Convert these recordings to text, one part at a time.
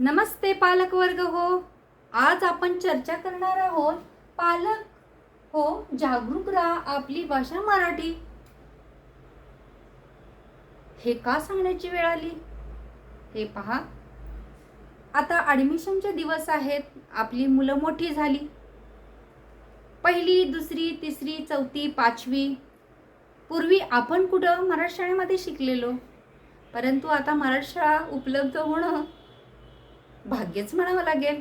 नमस्ते पालक वर्ग हो. आज आपण चर्चा करणार आहोत पालक हो जागरूक राहा आपली भाषा मराठी. हे का सांगण्याची वेळ आली? हे पहा. आता ॲडमिशनचे दिवस आहेत. आपली मुलं मोठी झाली. पहिली दुसरी तिसरी चौथी पाचवी. पूर्वी आपण कुठं मराठी शाळेमध्ये शिकलेलो? परंतु आता मराठी शाळा उपलब्ध होणं भाग्यच म्हणावं लागेल.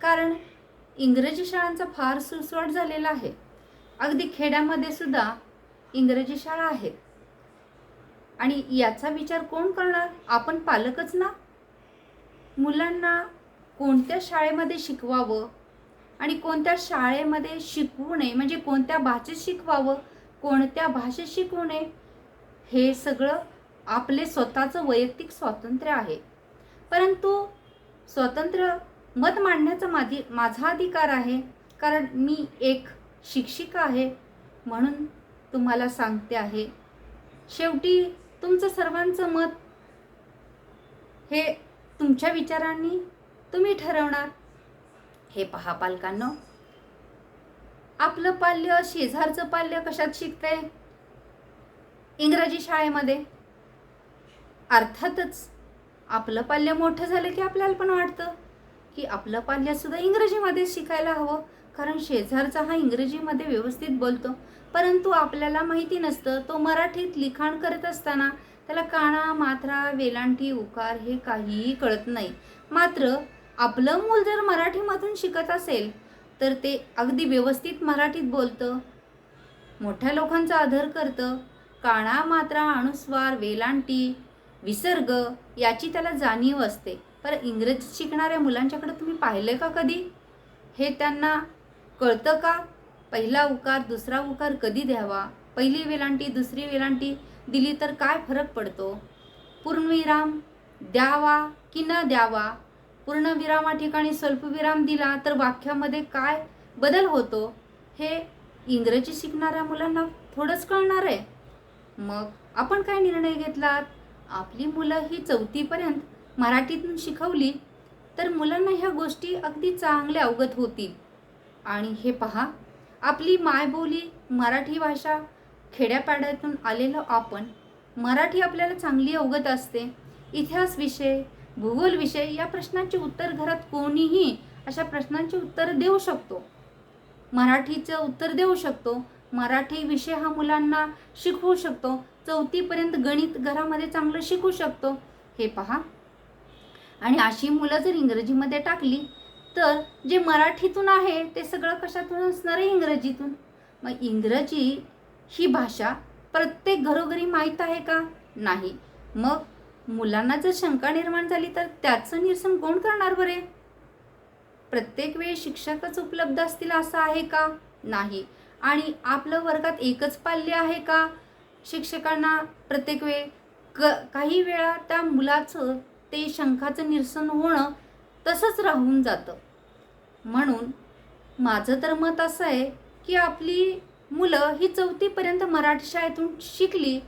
कारण इंग्रजी शाळांचा फार सुसवाट झालेला आहे. अगदी खेड्यामध्ये सुद्धा इंग्रजी शाळा आहेत. आणि याचा विचार कोण करणार? आपण पालकच ना? मुलांना कोणत्या शाळेमध्ये शिकवावं आणि कोणत्या शाळेमध्ये शिकवू नये? म्हणजे कोणत्या भाषेत शिकवावं? कोणत्या भाषेत शिकवू नये? हे सगळं आपले स्वतःचं वैयक्तिक स्वातंत्र्य आहे. परंतु स्वतंत्र मत मांडण्याचा माझी माझा अधिकार आहे कारण मी एक शिक्षिका आहे म्हणून तुम्हाला सांगते आहे. शेवटी तुमचं सर्वांचं मत हे तुमच्या विचारांनी तुम्ही ठरवणार. हे पहा पालकांनो. आपलं पाल्य शेजारचं पाल्य कशात शिकतंय? इंग्रजी शाळेमध्ये. अर्थातच आपलं पाल्य मोठं झालं की आपल्याला पण वाटतं. की आपलं पाल्यासुद्धा इंग्रजीमध्ये शिकायला हवं. कारण शेजारचा हा इंग्रजीमध्ये व्यवस्थित बोलतो. परंतु आपल्याला माहिती नसतं. तो मराठीत लिखाण करत असताना त्याला काणा मात्रा वेलांटी उकार हे काहीही कळत नाही. मात्र आपलं मूल जर मराठीमधून शिकत असेल तर ते अगदी व्यवस्थित मराठीत बोलतं. मोठ्या लोकांचा आदर करतं. काणा मात्रा अनुस्वार वेलांटी विसर्ग याची त्याला जाणीव असते. पर इंग्रजी शिकणाऱ्या मुलांच्याकडे तुम्ही पाहिलं का कधी? हे त्यांना कळतं का? पहिला उकार दुसरा उकार कधी द्यावा? पहिली वेलांटी दुसरी वेलांटी दिली तर काय फरक पडतो? पूर्णविराम द्यावा की न द्यावा? पूर्णविरामा ठिकाणी स्वल्पविराम दिला तर वाक्यामध्ये काय बदल होतो? हे इंग्रजी शिकणाऱ्या मुलांना थोडंच कळणार आहे. मग आपण काय निर्णय घेतलात? आपली मुलं ही चौथीपर्यंत मराठीतून शिकवली तर मुलांना ह्या गोष्टी अगदी चांगल्या अवगत होतील. आणि हे पहा आपली मायबोली मराठी भाषा खेड्यापाड्यातून आलेलो आपण मराठी आपल्याला चांगली अवगत असते. इतिहास विषय भूगोल विषय या प्रश्नांची उत्तर घरात कोणीही अशा प्रश्नांची उत्तर देऊ शकतो. मराठीचं उत्तर देऊ शकतो. मराठी विषय हा मुलांना शिकवू शकतो. चौथीपर्यंत गणित घरामध्ये चांगलं शिकू शकतो. हे पहा. आणि अशी मुलं जर इंग्रजीमध्ये टाकली तर जे मराठीतून आहे ते सगळं कशातून असणार आहे इंग्रजीतून? मग इंग्रजी ही भाषा प्रत्येक घरोघरी माहीत आहे का? नाही. मग मुलांना जर शंका निर्माण झाली तर त्याचं निरसन कोण करणार बरे? प्रत्येक वेळी शिक्षकच उपलब्ध असतील असं आहे का? नाही. आणि आपलं वर्गात एकच पाल्य आहे का? शिक्षकांना प्रत्येक वेळ क काही वेळा त्या मुलाचं ते शंखाचं निरसन होणं तसंच राहून जातं. म्हणून माझं तर मत असं आहे की आपली मुलं ही चौथीपर्यंत मराठी शाळेतून शिकली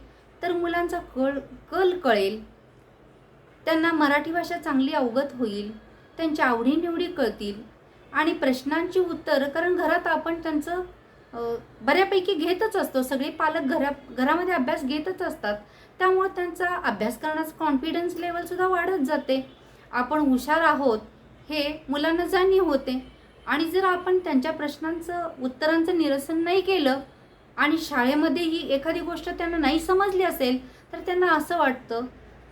तर मुलांचा कळ कल कळेल. त्यांना मराठी भाषा चांगली अवगत होईल त्यांच्या आवडीनिवडी कळतील आणि प्रश्नांची उत्तर कारण घरात आपण त्यांचं बऱ्यापैकी घेतच असतो. सगळे पालक घरा घरामध्ये अभ्यास घेतच असतात. त्यामुळे त्यांचा अभ्यास करण्याचं कॉन्फिडन्स लेवलसुद्धा वाढत जाते. आपण हुशार आहोत हे मुलांना जाणीव होते. आणि जर आपण त्यांच्या प्रश्नांचं उत्तरांचं निरसन नाही केलं आणि शाळेमध्ये ही एखादी गोष्ट त्यांना नाही समजली असेल तर त्यांना असं वाटतं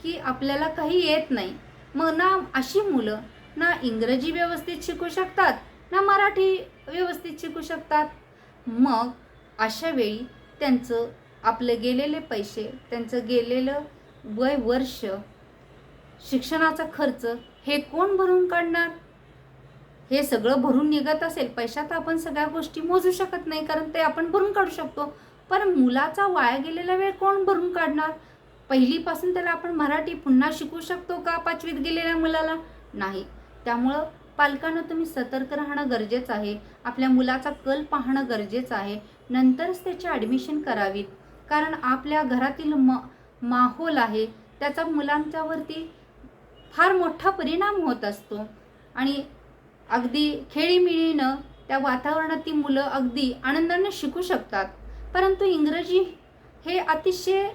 की आपल्याला काही येत नाही. मग ना अशी मुलं ना इंग्रजी व्यवस्थित शिकू शकतात ना मराठी व्यवस्थित शिकू शकतात. मग अशा वेळी त्यांचं आपलं गेलेले पैसे त्यांचं गेलेलं वय वर्ष शिक्षणाचा खर्च हे कोण भरून काढणार? हे सगळं भरून निघत असेल पैशात आपण सगळ्या गोष्टी मोजू शकत नाही कारण ते आपण भरून काढू शकतो. पण मुलाचा वाया गेलेला वेळ कोण भरून काढणार? पहिलीपासून त्याला आपण मराठी पुन्हा शिकू शकतो का पाचवीत गेलेल्या मुलाला? नाही. त्यामुळं पालकांना तुम्ही सतर्क राहणं गरजेचं आहे. आपल्या मुलाचा कल पाहणं गरजेचं आहे. नंतरच त्याची ॲडमिशन करावीत कारण आपल्या घरातील म माहोल आहे. त्याचा मुलांच्यावरती फार मोठा परिणाम होत असतो. आणि अगदी खेळीमिळीनं त्या वातावरणात ती मुलं अगदी आनंदाने शिकू शकतात. परंतु इंग्रजी हे अतिशय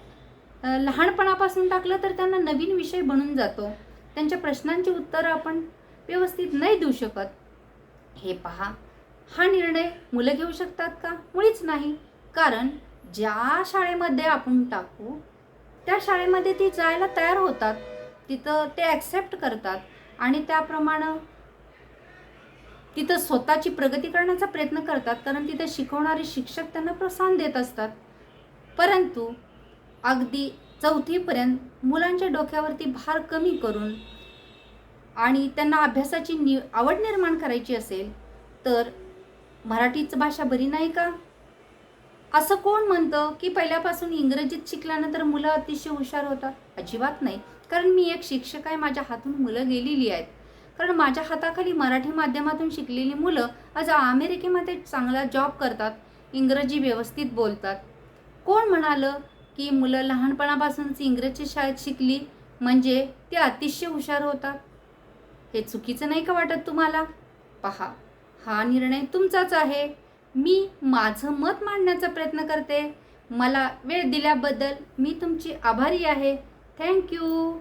लहानपणापासून टाकलं तर त्यांना नवीन विषय बनून जातो. त्यांच्या प्रश्नांची उत्तरं आपण व्यवस्थित नाही देऊ शकत. हे पहा हा निर्णय मुलं घेऊ शकतात का? मुळीच नाही. कारण ज्या शाळेमध्ये आपण टाकू त्या शाळेमध्ये ती जायला तयार होतात. तिथं ते ॲक्सेप्ट करतात. आणि त्याप्रमाणे तिथं स्वतःची प्रगती करण्याचा प्रयत्न करतात. कारण तिथं शिकवणारे शिक्षक त्यांना प्रोत्साहन देत असतात. परंतु अगदी चौथीपर्यंत मुलांच्या डोक्यावरती भार कमी करून आणि त्यांना अभ्यासाची नि आवड निर्माण करायची असेल तर मराठीच भाषा बरी नाही का? असं कोण म्हणतं की पहिल्यापासून इंग्रजीत शिकल्यानंतर मुलं अतिशय हुशार होतात? अजिबात नाही. कारण मी एक शिक्षक आहे माझ्या हातून मुलं गेलेली आहेत. कारण माझ्या हाताखाली मराठी माध्यमातून शिकलेली मुलं आज अमेरिकेमध्ये चांगला जॉब करतात इंग्रजी व्यवस्थित बोलतात. कोण म्हणालं की मुलं लहानपणापासूनच इंग्रजी शाळेत शिकली म्हणजे ते अतिशय हुशार होतात? हे चुकीचं नाही का वाटत तुम्हाला? पहा हा निर्णय तुमचाच आहे. मी माझं मत मांडण्याचा प्रयत्न करते. मला वेळ दिल्याबद्दल मी तुमची आभारी आहे. थँक्यू